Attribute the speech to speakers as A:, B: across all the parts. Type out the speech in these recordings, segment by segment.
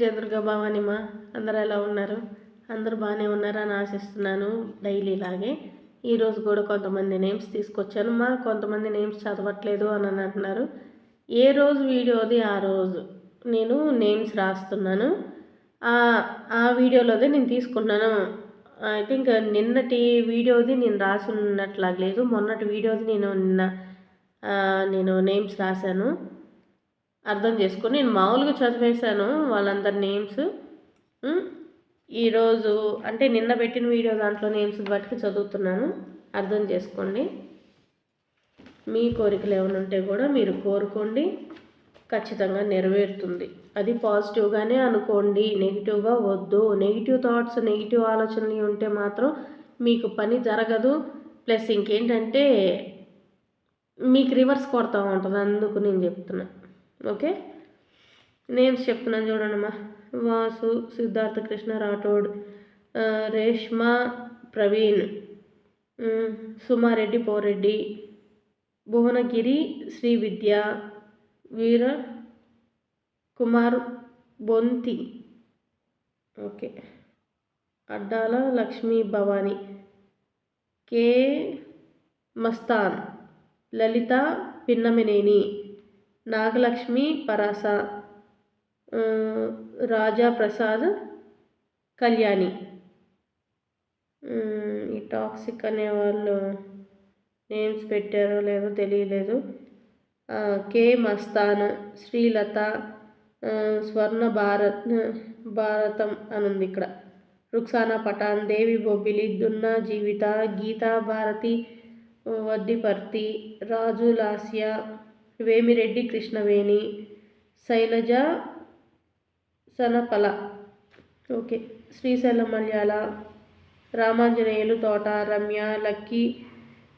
A: జదుర్గా భవానిమా అందరూ ఎలా ఉన్నారు? అందరూ బాగానే ఉన్నారని ఆశిస్తున్నాను డైలీ ఇలాగే. ఈరోజు కూడా కొంతమంది నేమ్స్ తీసుకొచ్చాను. మా కొంతమంది నేమ్స్ చదవట్లేదు అని అని అంటున్నారు. ఏ రోజు వీడియోది ఆ రోజు. నేను నేమ్స్ రాస్తున్నాను. ఆ- వీడియోలోదే నేను తీసుకున్నాను. ఐ థింక్ నిన్నటి వీడియోది నేను రాసి ఉన్నట్లాగలేదు మొన్నటి వీడియోది నేను నిన్న నేను నేమ్స్ రాశాను. అర్థం చేసుకొని నేను మామూలుగా చదివేశాను వాళ్ళందరి నేమ్స్. ఈరోజు అంటే నిన్న పెట్టిన వీడియో దాంట్లో నేమ్స్ బట్టి చదువుతున్నాను. అర్థం చేసుకోండి. మీ కోరికలు ఏమైనా ఉంటే కూడా మీరు కోరుకోండి. ఖచ్చితంగా నెరవేరుతుంది. అది పాజిటివ్గానే అనుకోండి. నెగిటివ్గా వద్దు. నెగిటివ్ థాట్స్ నెగిటివ్ ఆలోచనలు ఉంటే మాత్రం మీకు పని జరగదు. ప్లస్ ఇంకేంటంటే మీకు రివర్స్ కొడతా ఉంటుంది. అందుకు నేను చెప్తున్నా. ఓకే? నేమ్స్ చెప్తున్నాను చూడండమ్మా. వాసు సిద్ధార్థ కృష్ణ రాఠోడ్ రేష్మ రేష్మా ప్రవీణ్ సుమారెడ్డి పోరెడ్డి భువనగిరి శ్రీ విద్య వీర కుమార్ బొంతి. ఓకే. అడ్డాల లక్ష్మీ భవాని. కే. మస్తాన్ లలిత పిన్నమినేని. నాగలక్ష్మి పరాస రాజా ప్రసాద్ కళ్యాణి. ఈ టాక్సిక్ అనే వాళ్ళు నేమ్స్ పెట్టారో లేదో తెలియలేదు. కే మస్తాన్ శ్రీలత స్వర్ణ భారత్ భారతం అని ఉంది ఇక్కడ. Ruksana Pathan Devi Bobbili Dunna Jeevitha Geetha Bharathi Vaddiparthi Raju Lasiya Vemireddy Krishnaveni Sailaja Sanapala okay. Srisailam Malayala Ramanjaneyulu Thota Ramya Lucky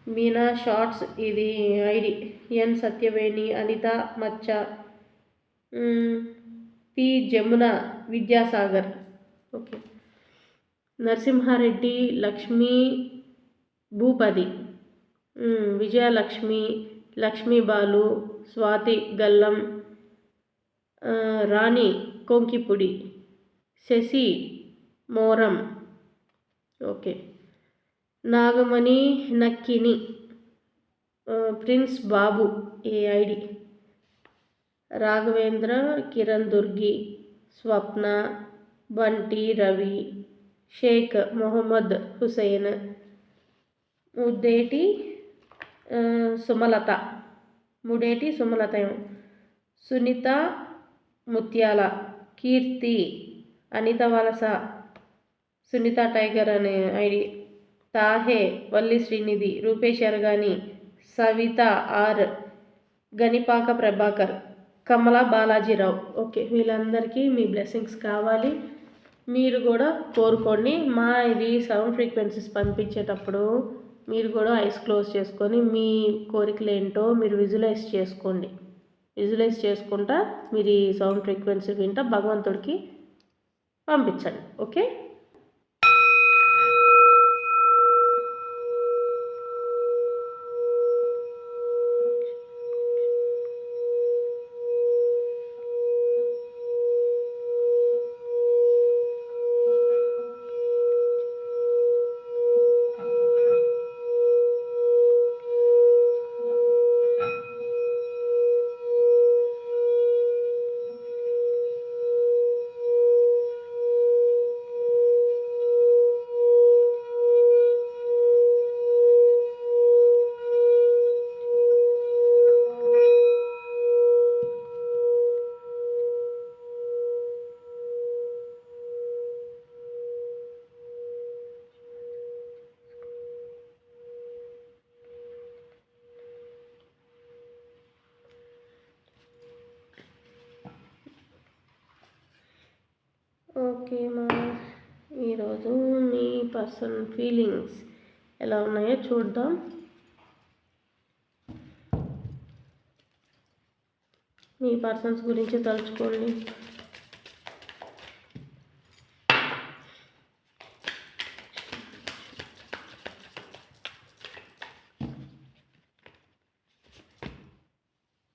A: Meena shorts ఇది ID. N Satyaveni Anitha Maccha. P Jamuna Vidyasagar. Okay. Narasimhareddy Lakshmi Bhupathi. Vijayalakshmi Lakshmi Balu Swathi Gallam Rani Konkipudi Sasi Moram. Okay. Nagamani Nakkini Prince Babu ఏ ID Raghavendra Kiran Durgi Swapna Bunty Ravi Sheikh Mohammed Hussain. Muddeti Sumalatha. Mudeti సుమలతయం. సునీత ముత్యాల Keerthi Anitha Valasa Sunitha tiger అనే ID తాహే Valli Srinidhi Rupesh Aragani Savitha R Ganipaka Prabhakar Kamala Balajirao. Okay వీళ్ళందరికీ మీ blessings కావాలి. మీరు కూడా కోరుకోండి. మా ఇది సౌండ్ ఫ్రీక్వెన్సీస్ పంపించేటప్పుడు మీరు కూడా ఐస్ క్లోజ్ చేసుకొని మీ కోరికలు ఏంటో మీరు విజువలైజ్ చేసుకోండి. విజువలైజ్ చేసుకుంటా మీరు ఈ సౌండ్ ఫ్రీక్వెన్సీ వింటా భగవంతుడికి పంపించండి. ఓకే? ఓకే పర్సన్ ఫీలింగ్స్ ఎలా ఉన్నాయో చూద్దాం. మీ పర్సన్స్ గురించి తలుచుకోండి.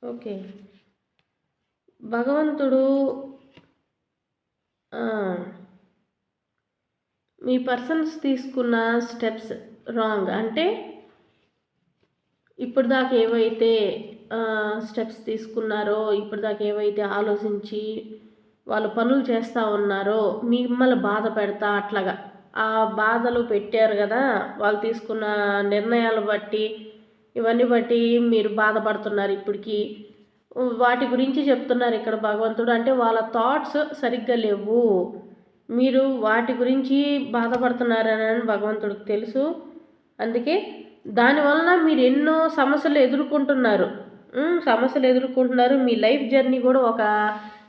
A: ఓకే. భగవంతుడు మీ పర్సన్స్ తీసుకున్న స్టెప్స్ రాంగ్ అంటే ఇప్పుడు దాకా ఏవైతే స్టెప్స్ తీసుకున్నారో ఇప్పుడు దాకా ఏవైతే ఆలోచించి వాళ్ళు పనులు చేస్తూ ఉన్నారో మిమ్మల్ని బాధ పెడతా అట్లాగా. ఆ బాధలు పెట్టారు కదా వాళ్ళు తీసుకున్న నిర్ణయాలు బట్టి ఇవన్నీ బట్టి మీరు బాధపడుతున్నారు ఇప్పటికి. వాటి గురించి చెప్తున్నారు ఇక్కడ భగవంతుడు. అంటే వాళ్ళ థాట్స్ సరిగ్గా లేవు. మీరు వాటి గురించి బాధపడుతున్నారని భగవంతుడికి తెలుసు. అందుకే దానివలన మీరు ఎన్నో సమస్యలు ఎదుర్కొంటున్నారు. సమస్యలు ఎదుర్కొంటున్నారు. మీ లైఫ్ జర్నీ కూడా ఒక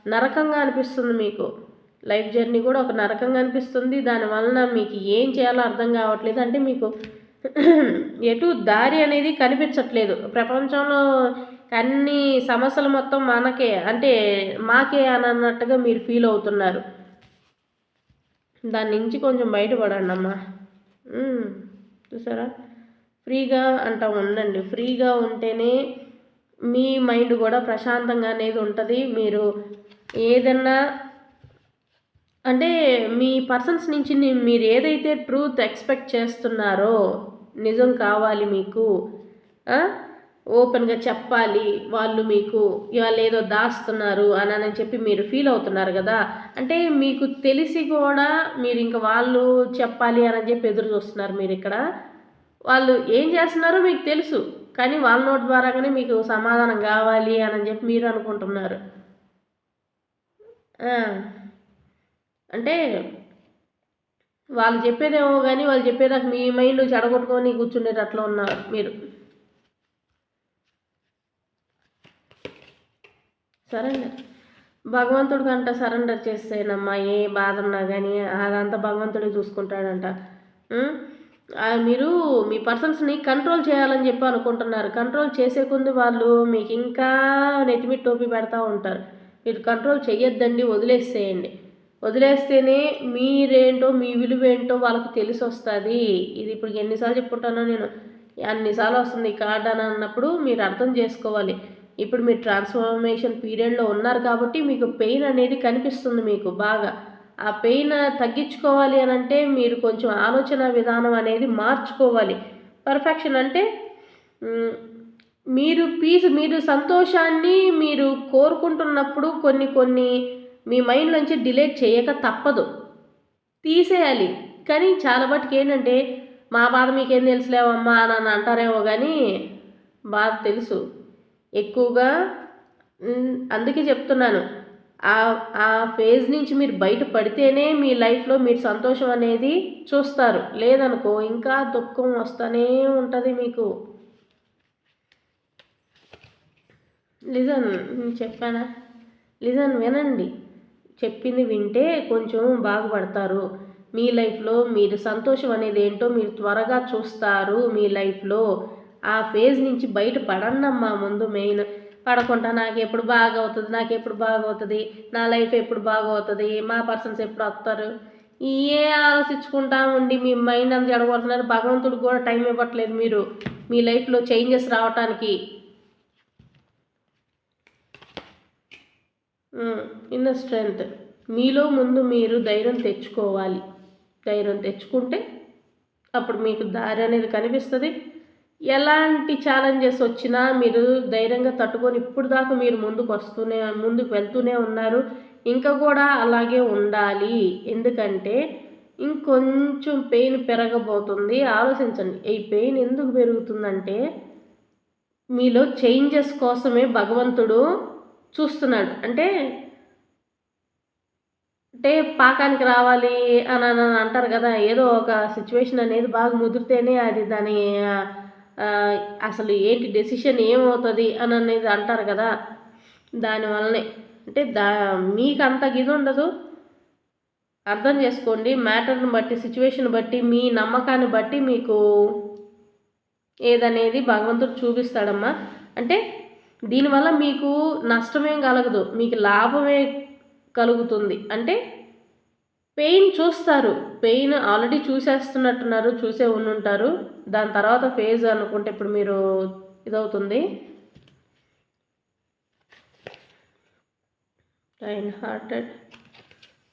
A: నరకంగా అనిపిస్తుంది మీకు. లైఫ్ జర్నీ కూడా ఒక నరకంగా అనిపిస్తుంది. దానివలన మీకు ఏం చేయాలో అర్థం కావట్లేదు. అంటే మీకు ఎటు దారి అనేది కనిపించట్లేదు. ప్రపంచంలో అన్ని సమస్యలు మొత్తం మనకే అంటే మాకే అని అన్నట్టుగా మీరు ఫీల్ అవుతున్నారు. దాని నుంచి కొంచెం బయటపడండి అమ్మా. చూసారా? ఫ్రీగా అంటా ఉండండి. ఫ్రీగా ఉంటేనే మీ మైండ్ కూడా ప్రశాంతంగా అనేది ఉంటుంది. మీరు ఏదన్నా అంటే మీ పర్సన్స్ నుంచి మీరు ఏదైతే ట్రూత్ ఎక్స్పెక్ట్ చేస్తున్నారో నిజం కావాలి మీకు ఓపెన్గా చెప్పాలి వాళ్ళు మీకు ఇవాళ ఏదో దాస్తున్నారు అని అని చెప్పి మీరు ఫీల్ అవుతున్నారు కదా. అంటే మీకు తెలిసి కూడా మీరు ఇంకా వాళ్ళు చెప్పాలి అని చెప్పి ఎదురు చూస్తున్నారు మీరు ఇక్కడ. వాళ్ళు ఏం చేస్తున్నారో మీకు తెలుసు కానీ వాళ్ళ నోటి ద్వారాగానే మీకు సమాధానం కావాలి అని చెప్పి మీరు అనుకుంటున్నారు. అంటే వాళ్ళు చెప్పేదేమో కానీ వాళ్ళు చెప్పేదాకా మీ మైండ్ చెడగొట్టుకొని కూర్చుండేటట్లు ఉన్నారు మీరు. సరెండర్. భగవంతుడు కంట సరెండర్ చేస్తేనమ్మా ఏ బాధ ఉన్నా కానీ అదంతా భగవంతుడే చూసుకుంటాడంట. మీరు మీ పర్సన్స్ని కంట్రోల్ చేయాలని చెప్పి అనుకుంటున్నారు. కంట్రోల్ చేసే కొంది వాళ్ళు మీకు ఇంకా నెత్తిమి టోపీ పెడతా ఉంటారు. మీరు కంట్రోల్ చేయొద్దండి వదిలేసేయండి. వదిలేస్తేనే మీరేంటో మీ విలువ ఏంటో వాళ్ళకి తెలిసి వస్తుంది ఇది ఇప్పుడు ఎన్నిసార్లు చెప్పుకుంటానో నేను అన్నిసార్లు వస్తుంది కార్డ్ అని అన్నప్పుడు మీరు అర్థం చేసుకోవాలి. ఇప్పుడు మీరు ట్రాన్స్ఫర్మేషన్ పీరియడ్లో ఉన్నారు కాబట్టి మీకు పెయిన్ అనేది కనిపిస్తుంది మీకు బాగా. ఆ పెయిన్ తగ్గించుకోవాలి అని అంటే మీరు కొంచెం ఆలోచన విధానం అనేది మార్చుకోవాలి. పర్ఫెక్షన్ అంటే మీరు పీస్ మీరు సంతోషాన్ని మీరు కోరుకుంటున్నప్పుడు కొన్ని కొన్ని మీ మైండ్ నుంచి డిలేట్ చేయక తప్పదు. తీసేయాలి. కానీ చాలా మటుకు ఏంటంటే మా బాధ మీకేం తెలుసులేవమ్మా అని అంటారేమో కానీ బాధ తెలుసు. ఎక్కువగా అందుకే చెప్తున్నాను. ఆ ఆ ఫేజ్ నుంచి మీరు బయట పడితేనే మీ లైఫ్లో మీరు సంతోషం అనేది చూస్తారు. లేదనుకో ఇంకా దుఃఖం వస్తూనే ఉంటుంది మీకు. లిజన్ చెప్పానా? లిజన్ వినండి. చెప్పింది వింటే కొంచెం బాగుపడతారు. మీ లైఫ్లో మీరు సంతోషం అనేది ఏంటో మీరు త్వరగా చూస్తారు మీ లైఫ్లో. ఆ ఫేజ్ నుంచి బయట పడన్నమ్మా ముందు మెయిన్. పడకుండా నాకు ఎప్పుడు బాగా అవుతుంది నాకు ఎప్పుడు బాగా అవుతుంది నా లైఫ్ ఎప్పుడు బాగా అవుతుంది మా పర్సన్స్ ఎప్పుడు వస్తారు ఏ ఆలోచించుకుంటా ఉండి మీ మైండ్ అంత ఎడగొడుతున్నారు భగవంతుడికి కూడా టైం ఇవ్వట్లేదు మీరు. మీ లైఫ్లో చేంజెస్ రావటానికి. ఇన్న స్ట్రెంగ్త్. మీలో ముందు మీరు ధైర్యం తెచ్చుకోవాలి. ధైర్యం తెచ్చుకుంటే అప్పుడు మీకు దారి అనేది కనిపిస్తుంది. ఎలాంటి ఛాలెంజెస్ వచ్చినా మీరు ధైర్యంగా తట్టుకొని ఇప్పుడు దాకా మీరు ముందుకు వస్తూనే ముందుకు వెళ్తూనే ఉన్నారు. ఇంకా కూడా అలాగే ఉండాలి. ఎందుకంటే ఇంకొంచెం పెయిన్ పెరగబోతుంది. ఆలోచించండి. ఈ పెయిన్ ఎందుకు పెరుగుతుందంటే మీలో చేంజెస్ కోసమే భగవంతుడు చూస్తున్నాడు. అంటే అంటే పాకానికి రావాలి అని అంటారు కదా. ఏదో ఒక సిచ్యువేషన్ అనేది బాగా ముదిరితేనే అది దాని అసలు ఏంటి డెసిషన్ ఏమవుతుంది అని అనేది అంటారు కదా. దానివల్లనే అంటే దా మీకు అంత గిది ఉండదు. అర్థం చేసుకోండి మ్యాటర్ని బట్టి సిచ్యువేషన్ బట్టి మీ నమ్మకాన్ని బట్టి మీకు ఏదనేది భగవంతుడు చూపిస్తాడమ్మా. అంటే దీనివల్ల మీకు నష్టమేం కలగదు. మీకు లాభమే కలుగుతుంది. అంటే పెయిన్ చూస్తారు. పెయిన్ ఆల్రెడీ చూసేస్తున్నట్టున్నారు చూసే ఉండుంటారు. దాని తర్వాత ఫేజ్ అనుకుంటే ఇప్పుడు మీరు ఇదవుతుంది. Kind hearted.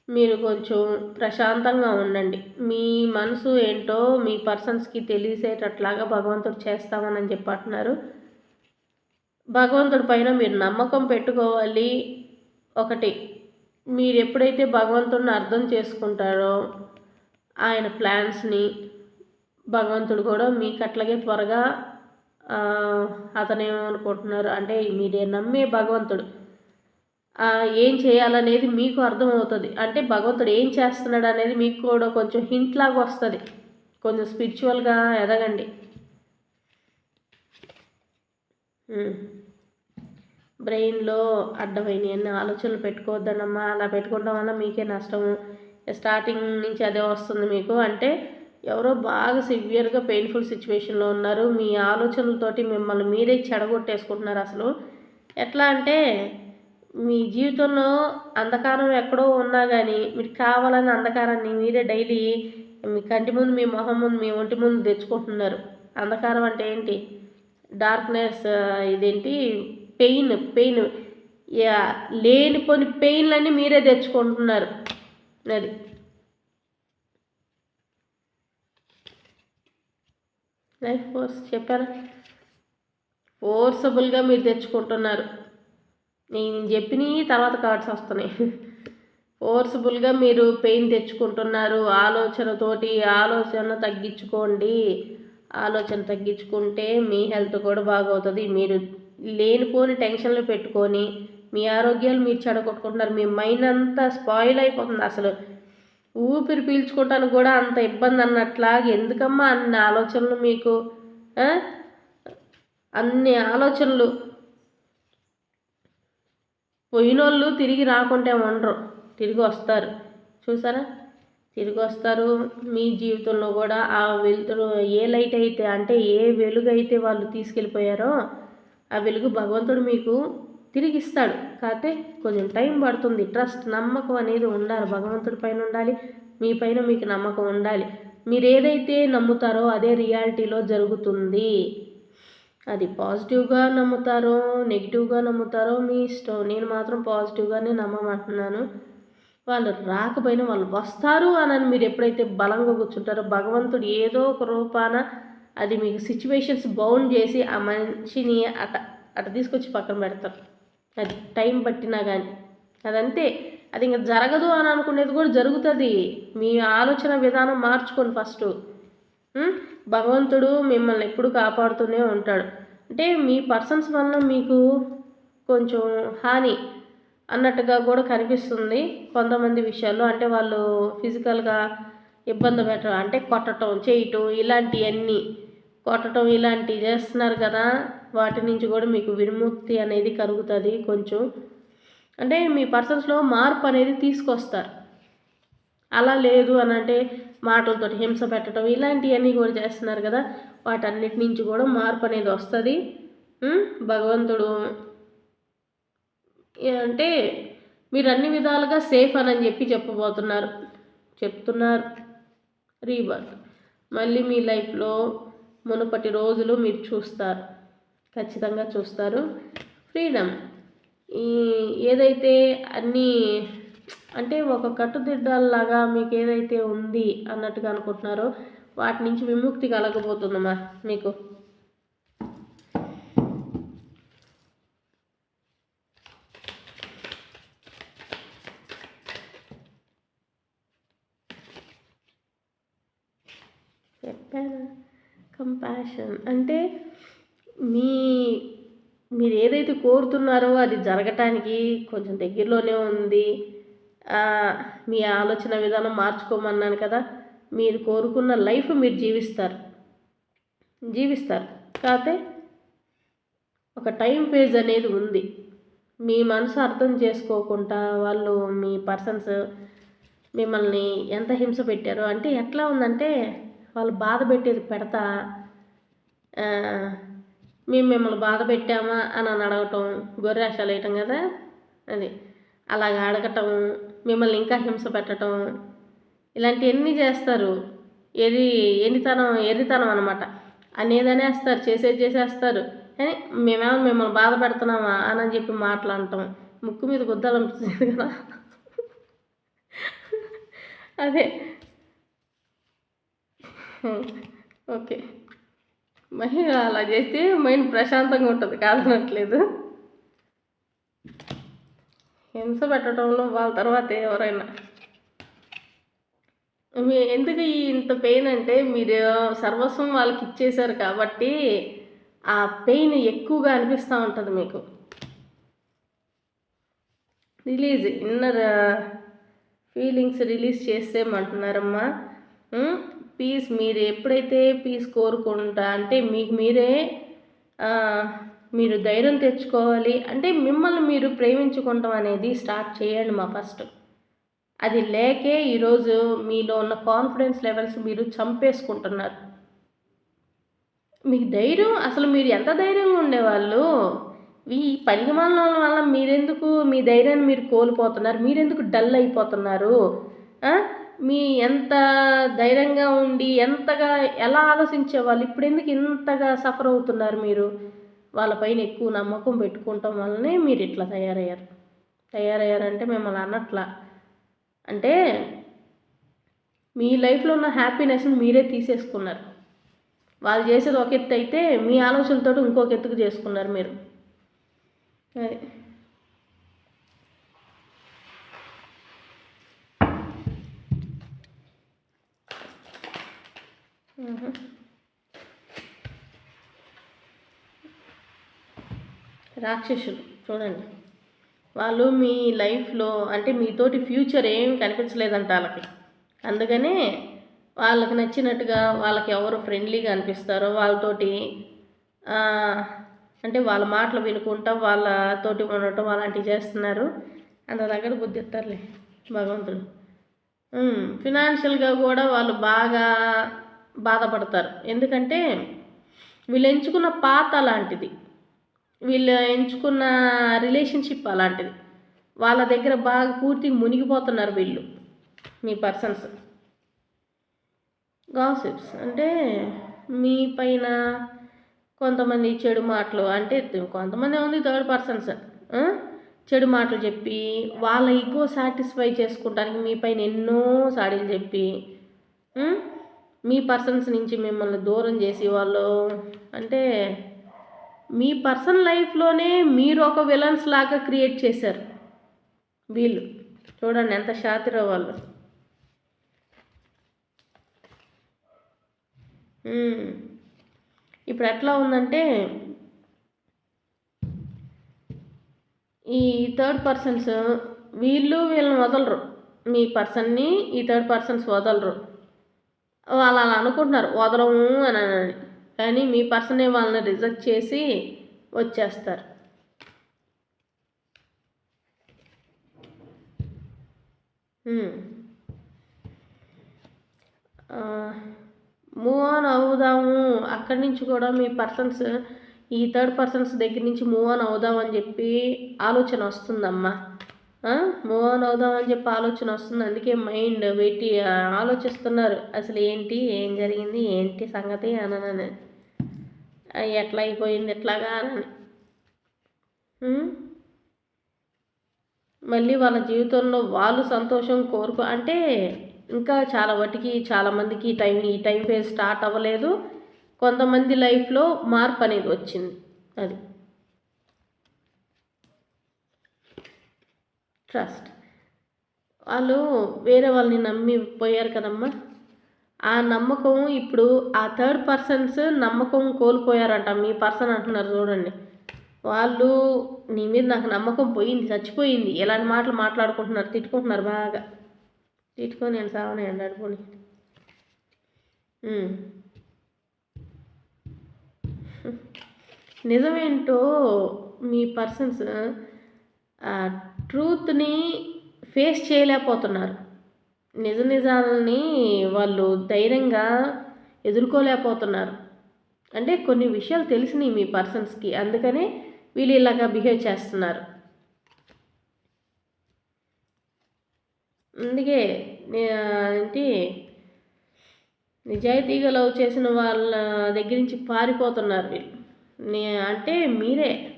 A: మీరు కొంచెం ప్రశాంతంగా ఉండండి. మీ మనసు ఏంటో మీ పర్సన్స్కి తెలిసేటట్లాగా భగవంతుడు చేస్తామని చెప్పి అంటున్నారు. భగవంతుడి పైన మీరు నమ్మకం పెట్టుకోవాలి. ఒకటి మీరు ఎప్పుడైతే భగవంతుడిని అర్థం చేసుకుంటారో ఆయన ప్లాన్స్ని భగవంతుడు కూడా మీకు అట్లాగే త్వరగా అతను ఏమనుకుంటున్నారు అంటే మీరే నమ్మే భగవంతుడు. ఏం చేయాలనేది మీకు అర్థమవుతుంది. అంటే భగవంతుడు ఏం చేస్తున్నాడు అనేది మీకు కూడా కొంచెం హింట్ లాగా వస్తుంది. కొంచెం స్పిరిచువల్గా ఎదగండి. బ్రెయిన్లో అడ్డమైన అన్ని ఆలోచనలు పెట్టుకోవద్దనమ్మా. అలా పెట్టుకోవడం వల్ల మీకే నష్టము. స్టార్టింగ్ నుంచి అదే వస్తుంది మీకు. అంటే ఎవరో బాగా సివియర్గా పెయిన్ఫుల్ సిచ్యువేషన్లో ఉన్నారు. మీ ఆలోచనలతోటి మిమ్మల్ని మీరే చెడగొట్టేసుకుంటున్నారు అసలు. ఎట్లా అంటే మీ జీవితంలో అంధకారం ఎక్కడో ఉన్నా కానీ మీకు కావాలని అంధకారాన్ని మీరే డైలీ మీ కంటి ముందు మీ మొహం ముందు మీ ఒంటి ముందు తెచ్చుకుంటున్నారు. అంధకారం అంటే ఏంటి? డార్క్నెస్ ఇదేంటి? Pain pain. లేనిపోని పెయిన్లన్నీ మీరే తెచ్చుకుంటున్నారు. అది. లైఫ్ ఫోర్స్ చెప్పారా? ఫోర్సబుల్గా మీరు తెచ్చుకుంటున్నారు. నేను చెప్పినవి తర్వాత కార్డ్స్ వస్తున్నాయి. ఫోర్సబుల్గా మీరు పెయిన్ తెచ్చుకుంటున్నారు. ఆలోచనతోటి ఆలోచన తగ్గించుకోండి. ఆలోచన తగ్గించుకుంటే మీ హెల్త్ కూడా బాగవుతుంది. మీరు లేనిపోని టెన్షన్లు పెట్టుకొని మీ ఆరోగ్యాలు మీరు చెడగొట్టుకుంటున్నారు. మీ మైండ్ అంతా స్పాయిల్ అయిపోతుంది అసలు. ఊపిరి పీల్చుకోవటానికి కూడా అంత ఇబ్బంది అన్నట్లాగా. ఎందుకమ్మా అన్ని ఆలోచనలు మీకు అన్ని ఆలోచనలు పోయినోళ్ళు తిరిగి రాకుంటే ఉండరు తిరిగి వస్తారు. చూసారా? తిరిగి వస్తారు. మీ జీవితంలో కూడా ఆ వెలుతురు ఏ లైట్ అయితే అంటే ఏ వెలుగు అయితే వాళ్ళు తీసుకెళ్ళిపోయారో ఆ వెలుగు భగవంతుడు మీకు తిరిగి ఇస్తాడు కాకపోతే కొంచెం టైం పడుతుంది. ట్రస్ట్ నమ్మకం అనేది ఉండాలి. భగవంతుడి పైన ఉండాలి. మీ పైన మీకు నమ్మకం ఉండాలి. మీరు ఏదైతే నమ్ముతారో అదే రియాలిటీలో జరుగుతుంది. అది పాజిటివ్గా నమ్ముతారో నెగిటివ్గా నమ్ముతారో మీ ఇష్టం. నేను మాత్రం పాజిటివ్గానే నమ్మమంటున్నాను. వాళ్ళు రాకపోయినా వాళ్ళు వస్తారు అని మీరు ఎప్పుడైతే బలంగా కూర్చుంటారో భగవంతుడు ఏదో ఒక రూపాన అది మీకు సిచ్యువేషన్స్ బౌండ్ చేసి ఆ మనిషిని అట అట తీసుకొచ్చి పక్కన పెడతారు అది టైం పట్టినా కానీ అదంతే. అది ఇంకా జరగదు అని అనుకునేది కూడా జరుగుతుంది. మీ ఆలోచన విధానం మార్చుకోండి ఫస్ట్ భగవంతుడు మిమ్మల్ని ఎప్పుడు కాపాడుతూనే ఉంటాడు. అంటే మీ పర్సన్స్ వల్ల మీకు కొంచెం హాని అన్నట్టుగా కూడా కనిపిస్తుంది కొంతమంది విషయాల్లో. అంటే వాళ్ళు ఫిజికల్గా ఇబ్బంది పెట్టడం అంటే కొట్టడం చేయటం ఇలాంటివన్నీ. కొట్టడం ఇలాంటివి చేస్తున్నారు కదా వాటి నుంచి కూడా మీకు విముక్తి అనేది కలుగుతుంది కొంచెం. అంటే మీ పర్సన్స్లో మార్పు అనేది తీసుకొస్తారు. అలా లేదు అని అంటే మాటలతో హింస పెట్టడం ఇలాంటివన్నీ కూడా చేస్తున్నారు కదా వాటన్నిటి నుంచి కూడా మార్పు అనేది వస్తుంది. భగవంతుడు అంటే మీరు అన్ని విధాలుగా సేఫ్ అని చెప్పి చెప్పబోతున్నారు. చెప్తున్నారు. రీబర్త్. మళ్ళీ మీ లైఫ్లో మునుపటి రోజులు మీరు చూస్తారు. ఖచ్చితంగా చూస్తారు. ఫ్రీడమ్. ఈ ఏదైతే అన్నీ అంటే ఒక కట్టుదిడ్డల్లాగా మీకు ఏదైతే ఉంది అన్నట్టుగా అనుకుంటున్నారో వాటి నుంచి విముక్తి కలగబోతుందమ్మా మీకు చెప్పాను కంపాషన్ అంటే మీ మీరు ఏదైతే కోరుతున్నారో అది జరగటానికి కొంచెం దగ్గరలోనే ఉంది. మీ ఆలోచన విధానం మార్చుకోమన్నాను కదా. మీరు కోరుకున్న లైఫ్ మీరు జీవిస్తారు. జీవిస్తారు. కాకపోతే ఒక టైం ఫేజ్ అనేది ఉంది. మీ మనసు అర్థం చేసుకోకుండా వాళ్ళు మీ పర్సన్స్ మిమ్మల్ని ఎంత హింస పెట్టారో అంటే ఎట్లా ఉందంటే వాళ్ళు బాధ పెట్టేది పెడతా మేము మిమ్మల్ని బాధ పెట్టామా అని అని అడగటం గొర్రెషాలు వేయటం కదా అది. అలాగ అడగటం మిమ్మల్ని ఇంకా హింస పెట్టడం ఇలాంటివన్నీ చేస్తారు. ఎరి ఎన్నితనం ఎర్రితనం అనమాట అనేదనేస్తారు చేసేది చేసేస్తారు. కానీ మేమేమో మిమ్మల్ని బాధ పెడుతున్నామా అని చెప్పి మాట్లాడటం ముక్కు మీద గుద్దాలనిపిస్తుంది కదా. అదే. ఓకే. మహిళ అలా చేస్తే మైండ్ ప్రశాంతంగా ఉంటుంది కాదనట్లేదు. హింస పెట్టడంలో వాళ్ళ తర్వాత ఎవరైనా. మీ ఎందుకు ఇంత పెయిన్ అంటే మీరు సర్వస్వం వాళ్ళకి ఇచ్చేశారు కాబట్టి ఆ పెయిన్ ఎక్కువగా అనిపిస్తూ ఉంటుంది మీకు. రిలీజ్ ఇన్నర్ ఫీలింగ్స్ రిలీజ్ చేసేయమంటున్నారమ్మా. పీస్ మీరు ఎప్పుడైతే పీస్ కోరుకుంటా అంటే మీకు మీరే మీరు ధైర్యం తెచ్చుకోవాలి. అంటే మిమ్మల్ని మీరు ప్రేమించుకోవటం అనేది స్టార్ట్ చేయండి మా ఫస్ట్. అది లేకే ఈరోజు మీలో ఉన్న కాన్ఫిడెన్స్ లెవెల్స్ మీరు చంపేసుకుంటున్నారు. మీకు ధైర్యం అసలు మీరు ఎంత ధైర్యంగా ఉండేవాళ్ళు? ఈ పనికిమాల వల్ల మీరెందుకు మీ ధైర్యాన్ని మీరు కోల్పోతున్నారు? మీరెందుకు డల్ అయిపోతున్నారు? మీ ఎంత ధైర్యంగా ఉండి ఎంతగా ఎలా ఆలోచించేవాళ్ళు? ఇప్పుడు ఎందుకు ఇంతగా సఫర్ అవుతున్నారు మీరు? వాళ్ళపైన ఎక్కువ నమ్మకం పెట్టుకోవటం వల్లనే మీరు ఇట్లా తయారయ్యారు. తయారయ్యారంటే మిమ్మల్ని అన్నట్లా అంటే మీ లైఫ్లో ఉన్న హ్యాపీనెస్ని మీరే తీసేసుకున్నారు. వాళ్ళు చేసేది ఒక ఎత్తు అయితే మీ ఆలోచనలతో ఇంకొక ఎత్తుకు చేసుకున్నారు మీరు. అది. రాక్షసులు చూడండి. వాళ్ళు మీ లైఫ్లో అంటే మీతోటి ఫ్యూచర్ ఏమి కనిపించలేదంట వాళ్ళకి. అందుకనే వాళ్ళకి నచ్చినట్టుగా వాళ్ళకి ఎవరు ఫ్రెండ్లీగా అనిపిస్తారో వాళ్ళతోటి అంటే వాళ్ళ మాటలు వినుకుంటా వాళ్ళతోటి ఉండటం అలాంటివి చేస్తున్నారు. అంత దగ్గర బుద్ధి ఇస్తారులే భగవంతుడు. ఫినాన్షియల్గా కూడా వాళ్ళు బాగా బాధపడతారు. ఎందుకంటే వీళ్ళు ఎంచుకున్న పాత అలాంటిది వీళ్ళు ఎంచుకున్న రిలేషన్షిప్ అలాంటిది. వాళ్ళ దగ్గర బాగా పూర్తిగా మునిగిపోతున్నారు వీళ్ళు మీ పర్సన్స్. గాసిప్స్ అంటే మీ పైన కొంతమంది చెడు మాటలు అంటే కొంతమంది ఉంది థర్డ్ పర్సన్స్ చెడు మాటలు చెప్పి వాళ్ళ ఈగో సాటిస్ఫై చేసుకోవడానికి మీ పైన ఎన్నో సాడీలు చెప్పి మీ పర్సన్స్ నుంచి మిమ్మల్ని దూరం చేసి వాళ్ళు అంటే మీ పర్సన్ లైఫ్లోనే మీరు ఒక విలన్స్ లాగా క్రియేట్ చేశారు. వీళ్ళు. చూడండి ఎంత షాతిరో వాళ్ళు. ఇప్పుడు ఎట్లా ఉందంటే ఈ థర్డ్ పర్సన్స్ వీళ్ళు వీళ్ళని వదలరు. మీ పర్సన్ని ఈ థర్డ్ పర్సన్స్ వదలరు. వాళ్ళు అలా అనుకుంటున్నారు వదలము అని అని కానీ మీ పర్సనే వాళ్ళని రిజెక్ట్ చేసి వచ్చేస్తారు. మూవ్ ఆన్ అవుదాము. అక్కడి నుంచి కూడా మీ పర్సన్స్ ఈ థర్డ్ పర్సన్స్ దగ్గర నుంచి మూవ్ ఆన్ అవుదామని చెప్పి ఆలోచన వస్తుందమ్మా. మూవ్ ఆన్ అవుదామని చెప్పి ఆలోచన వస్తుంది. అందుకే మైండ్ పెట్టి ఆలోచిస్తున్నారు. అసలు ఏంటి ఏం జరిగింది ఏంటి సంగతి అనని ఎట్లా అయిపోయింది ఎట్లాగా అని మళ్ళీ వాళ్ళ జీవితంలో వాళ్ళు సంతోషం కోరుకు అంటే ఇంకా చాలా వాటికి చాలామందికి టైం ఈ టైం ఫేజ్ స్టార్ట్ అవ్వలేదు. కొంతమంది లైఫ్లో మార్పు అనేది వచ్చింది. అది. ట్రస్ట్. వాళ్ళు వేరే వాళ్ళని నమ్మి పోయారు కదమ్మా. ఆ నమ్మకం ఇప్పుడు ఆ థర్డ్ పర్సన్స్ నమ్మకం కోల్పోయారంట. మీ పర్సన్ అంటున్నారు చూడండి. వాళ్ళు నీ మీద నాకు నమ్మకం పోయింది చచ్చిపోయింది. ఎలాంటి మాటలు మాట్లాడుకుంటున్నారు తిట్టుకుంటున్నారు బాగా. తిట్టుకొని నేను సావని అడుపుని. నిజమేంటో మీ పర్సన్స్ ట్రూత్ని ఫేస్ చేయలేకపోతున్నారు. నిజ నిజాలని వాళ్ళు ధైర్యంగా ఎదుర్కోలేకపోతున్నారు. అంటే కొన్ని విషయాలు తెలిసినాయి మీ పర్సన్స్కి అందుకనే వీళ్ళు ఇలాగా బిహేవ్ చేస్తున్నారు. అందుకే ఏంటి నిజాయితీగా లవ్ చేసిన వాళ్ళ దగ్గర నుంచి పారిపోతున్నారు వీళ్ళు. అంటే మీరే.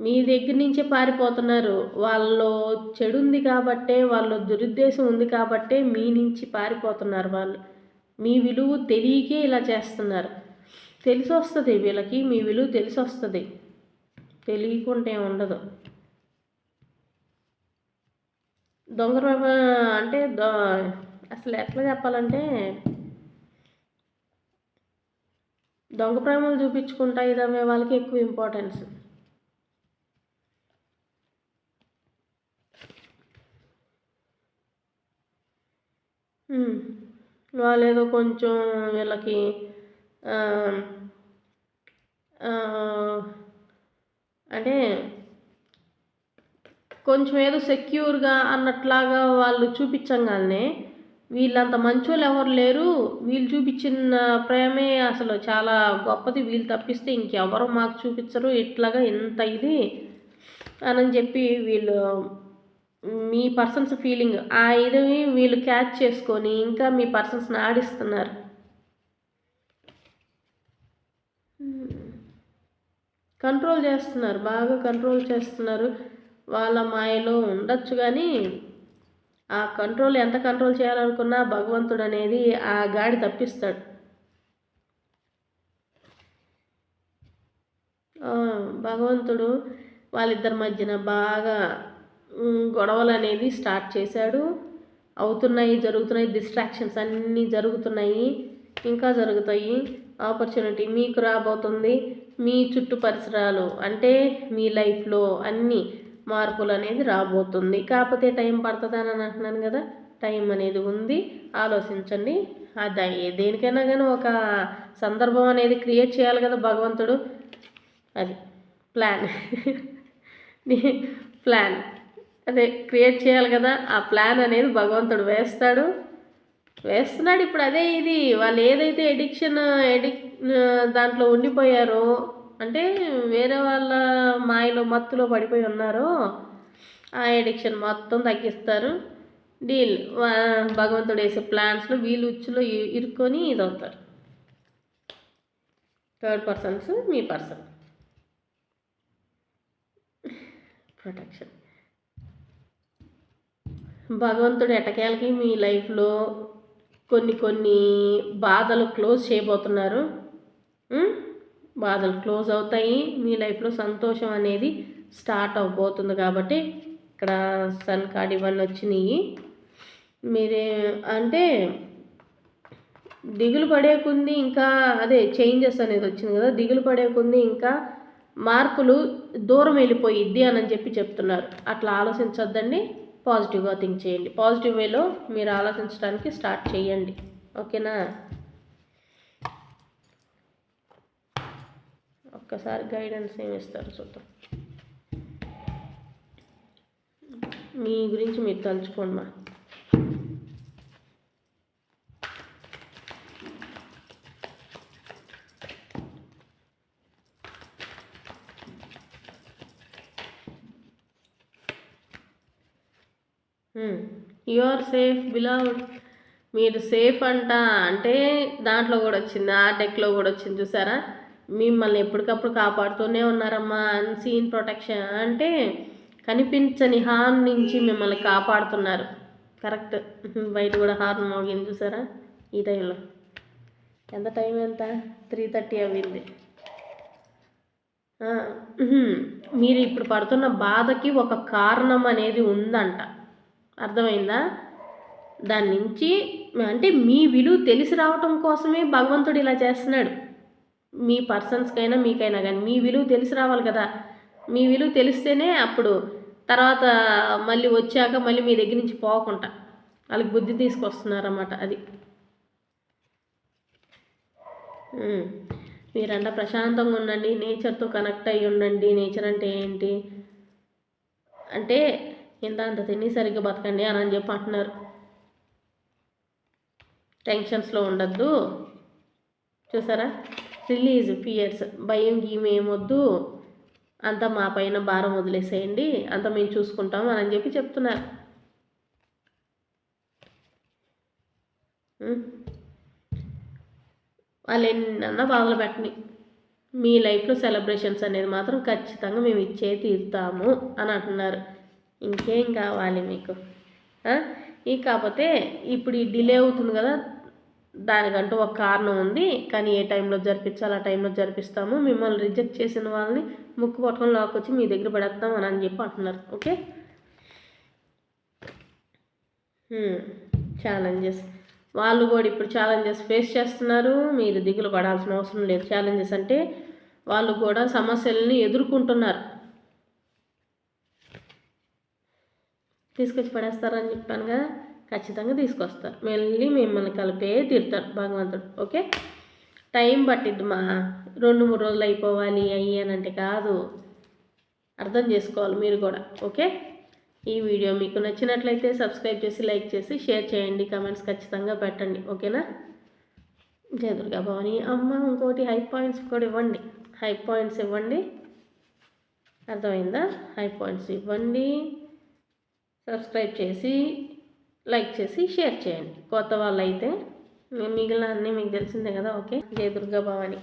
A: మీ దగ్గర నుంచే పారిపోతున్నారు. వాళ్ళు చెడు ఉంది కాబట్టే వాళ్ళు దురుద్దేశం ఉంది కాబట్టే మీ నుంచి పారిపోతున్నారు వాళ్ళు. మీ విలువ తెలియకే ఇలా చేస్తున్నారు. తెలిసి వస్తుంది వీళ్ళకి మీ విలువ తెలిసి వస్తుంది తెలియకుంటే ఉండదు. దొంగ అంటే అసలు ఎట్లా చెప్పాలంటే దొంగ ప్రేమలు చూపించుకుంటా ఇదమే వాళ్ళకి ఎక్కువ ఇంపార్టెన్స్ వాళ్ళేదో కొంచెం వీళ్ళకి అంటే కొంచెం ఏదో సెక్యూర్గా అన్నట్లాగా వాళ్ళు చూపించంగానే వీళ్ళంత మంచోళ్ళు ఎవరు లేరు. వీళ్ళు చూపించిన ప్రేమే అసలు చాలా గొప్పది. వీళ్ళు తప్పిస్తే ఇంకెవరు మాకు చూపించరు. ఇట్లాగా ఇంత ఇది అని చెప్పి వీళ్ళు మీ పర్సన్స్ ఫీలింగ్ ఆ ఇది వీళ్ళు క్యాచ్ చేసుకొని ఇంకా మీ పర్సన్స్ని ఆడిస్తున్నారు. కంట్రోల్ చేస్తున్నారు బాగా కంట్రోల్ చేస్తున్నారు. వాళ్ళ మాయలో ఉండొచ్చు కానీ ఆ కంట్రోల్ ఎంత కంట్రోల్ చేయాలనుకున్నా భగవంతుడు అనేది ఆ గాడి తప్పిస్తాడు. భగవంతుడు వాళ్ళిద్దరి మధ్యన బాగా గొడవలు అనేది స్టార్ట్ చేశాడు. అవుతున్నాయి జరుగుతున్నాయి డిస్ట్రాక్షన్స్ అన్నీ జరుగుతున్నాయి. ఇంకా జరుగుతాయి. ఆపర్చునిటీ మీకు రాబోతుంది. మీ చుట్టూ పరిసరాలు అంటే మీ లైఫ్లో అన్నీ మార్పులు అనేది రాబోతుంది. కాకపోతే టైం పడుతుందని అని అంటున్నాను కదా టైం అనేది ఉంది. ఆలోచించండి. అది దేనికైనా కానీ ఒక సందర్భం అనేది క్రియేట్ చేయాలి కదా భగవంతుడు. అది ప్లాన్ ప్లాన్ అదే క్రియేట్ చేయాలి కదా ఆ ప్లాన్ అనేది భగవంతుడు వేస్తాడు. వేస్తున్నాడు ఇప్పుడు అదే ఇది. వాళ్ళు ఏదైతే ఎడిక్షన్ ఎడిక్ దాంట్లో ఉండిపోయారో అంటే వేరే వాళ్ళ మాయలో మత్తులో పడిపోయి ఉన్నారో ఆ ఎడిక్షన్ మొత్తం తగ్గిస్తారు. డీల్. భగవంతుడు వేసే ప్లాన్స్లో వీళ్ళు ఉచ్చులో ఇరుక్కొని ఇది అవుతారు థర్డ్ పర్సన్స్ మీ పర్సన్. ప్రొటెక్షన్. భగవంతుడు ఎటకేలకి మీ లైఫ్లో కొన్ని కొన్ని బాధలు క్లోజ్ చేయబోతున్నారు. బాధలు క్లోజ్ అవుతాయి. మీ లైఫ్లో సంతోషం అనేది స్టార్ట్ అవబోతుంది కాబట్టి ఇక్కడ సన్ కార్డ్ ఇవన్నీ వచ్చినాయి. మీరే అంటే దిగులు పడేకుంది ఇంకా అదే చేంజెస్ అనేది వచ్చింది కదా దిగులు పడేకుంది ఇంకా మార్పులు దూరం వెళ్ళిపోయిద్ది అని చెప్పి చెప్తున్నారు. అట్లా ఆలోచించొద్దండి. పాజిటివ్గా థింక్ చేయండి. పాజిటివ్ వేలో మీరు ఆలోచించడానికి స్టార్ట్ చేయండి. ఓకేనా? ఒక్కసారి గైడెన్స్ ఏమి ఇస్తారు చూద్దాం. మీ గురించి మీరు తలుచుకోండి మా. యు ఆర్ సేఫ్ బిలౌడ్ మీరు సేఫ్ అంట అంటే దాంట్లో కూడా వచ్చింది ఆ డెక్లో కూడా వచ్చింది చూసారా? మిమ్మల్ని ఎప్పటికప్పుడు కాపాడుతూనే ఉన్నారమ్మా. అన్సీన్ ప్రొటెక్షన్ అంటే కనిపించని హార్న్ నుంచి మిమ్మల్ని కాపాడుతున్నారు. కరెక్ట్ బయట కూడా హార్న్ మోగింది చూసారా? ఈ టైంలో ఎంత టైం ఎంత? త్రీ థర్టీ అయింది మీరు ఇప్పుడు పడుతున్న బాధకి ఒక కారణం అనేది ఉందంట. అర్థమైందా? దాని నుంచి అంటే మీ విలువ తెలిసి రావటం కోసమే భగవంతుడు ఇలా చేస్తున్నాడు. మీ పర్సన్స్కైనా మీకైనా కానీ మీ విలువ తెలిసి రావాలి కదా. మీ విలువ తెలిస్తేనే అప్పుడు తర్వాత మళ్ళీ వచ్చాక మళ్ళీ మీ దగ్గర నుంచి పోకుండా వాళ్ళకి బుద్ధి తీసుకొస్తున్నారన్నమాట అది. మీరంతా ప్రశాంతంగా ఉండండి నేచర్తో కనెక్ట్ అయ్యి ఉండండి. నేచర్ అంటే ఏంటి? అంటే ఇంత అంత తిని సరిగ్గా బతకండి అని అని చెప్పి అంటున్నారు. టెన్షన్స్లో ఉండద్దు. చూసారా? Release fears. భయం గీమ్ ఏమొద్దు. అంతా మా పైన భారం వదిలేసేయండి. అంతా మేము చూసుకుంటాం అని చెప్పి చెప్తున్నారు. వాళ్ళు ఎన్నన్నా బాధలు పెట్టని మీ లైఫ్లో సెలబ్రేషన్స్ అనేది మాత్రం ఖచ్చితంగా మేము ఇచ్చే తీరుతాము అని అంటున్నారు. ఇంకేం కావాలి మీకు? ఈ కాకపోతే ఇప్పుడు ఈ డిలే అవుతుంది కదా దానికంటూ ఒక కారణం ఉంది. కానీ ఏ టైంలో జరిపించాలి ఆ టైంలో జరిపిస్తాము. మిమ్మల్ని రిజెక్ట్ చేసిన వాళ్ళని ముక్కు పట్టుకొని లాక్కొచ్చి మీ దగ్గర పడేస్తాం అని అని చెప్పి అంటున్నారు. ఓకే? ఛాలెంజెస్. వాళ్ళు కూడా ఇప్పుడు ఛాలెంజెస్ ఫేస్ చేస్తున్నారు. మీరు దిగులు పడాల్సిన అవసరం లేదు. ఛాలెంజెస్ అంటే వాళ్ళు కూడా సమస్యల్ని ఎదుర్కొంటున్నారు. తీసుకొచ్చి పడేస్తారని చెప్పానుగా ఖచ్చితంగా తీసుకొస్తారు. మళ్ళీ మిమ్మల్ని కలిపే తిడతాడు భగవంతుడు ఓకే? టైం పట్టిద్ది మా రెండు మూడు రోజులు అయిపోవాలి అయ్యి అని అంటే కాదు. అర్థం చేసుకోవాలి మీరు కూడా ఓకే? ఈ వీడియో మీకు నచ్చినట్లయితే సబ్స్క్రైబ్ చేసి లైక్ చేసి షేర్ చేయండి కమెంట్స్ ఖచ్చితంగా పెట్టండి ఓకేనా? జయ దుర్గా భవాని. అమ్మ ఇంకోటి హై పాయింట్స్ కూడా ఇవ్వండి. హై పాయింట్స్ ఇవ్వండి. అర్థమైందా? హై పాయింట్స్ ఇవ్వండి. సబ్స్క్రైబ్ చేసి లైక్ చేసి షేర్ చేయండి. కొత్త వాళ్ళు అయితే మిగిలిన అన్నీ మీకు తెలిసిందే కదా ఓకే? జయ దుర్గా భవాని.